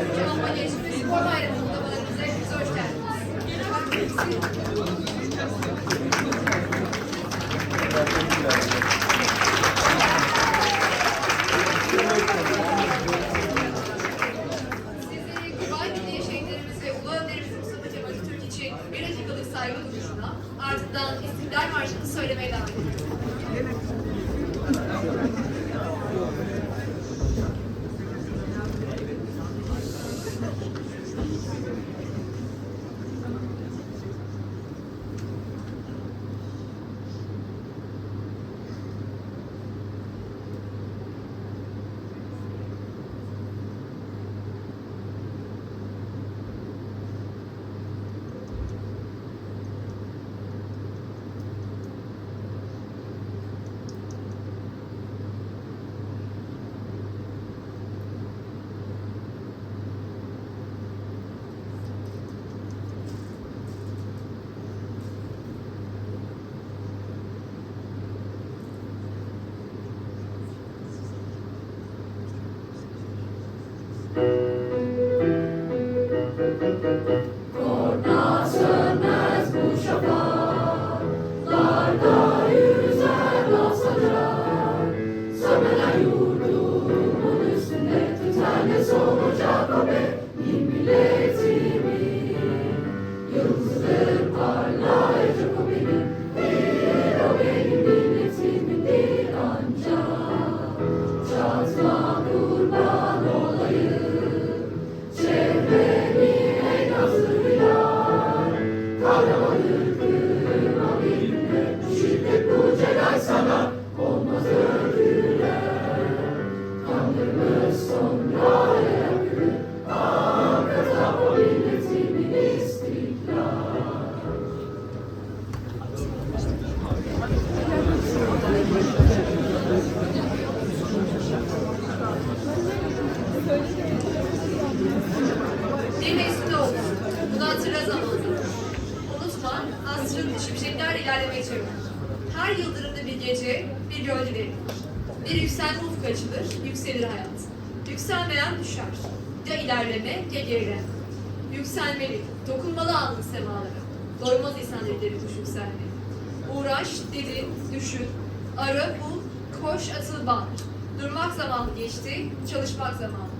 Amba Gençlik ve Spor Bayramı kutlamalarımıza hepinize hoş geldiniz. Saygı ardından İstiklal Marşı'nı söylemeye davet ediyorum. Asrın şimşeklerle ilerlemeye çevir. Her yıldırımda bir gece, bir gölge verilir. Bir yükselme ufku açılır, yükselir hayat. Yükselmeyen düşer. Ya ilerleme, ya gerileme. Yükselmeli, dokunmalı alnın semalara. Doymaz insanları deri kuş yükselmeli. Uğraş, dedin, düşün, ara, bul, koş, atıl, bağır. Durmak zamanı geçti, çalışmak zamanıdır.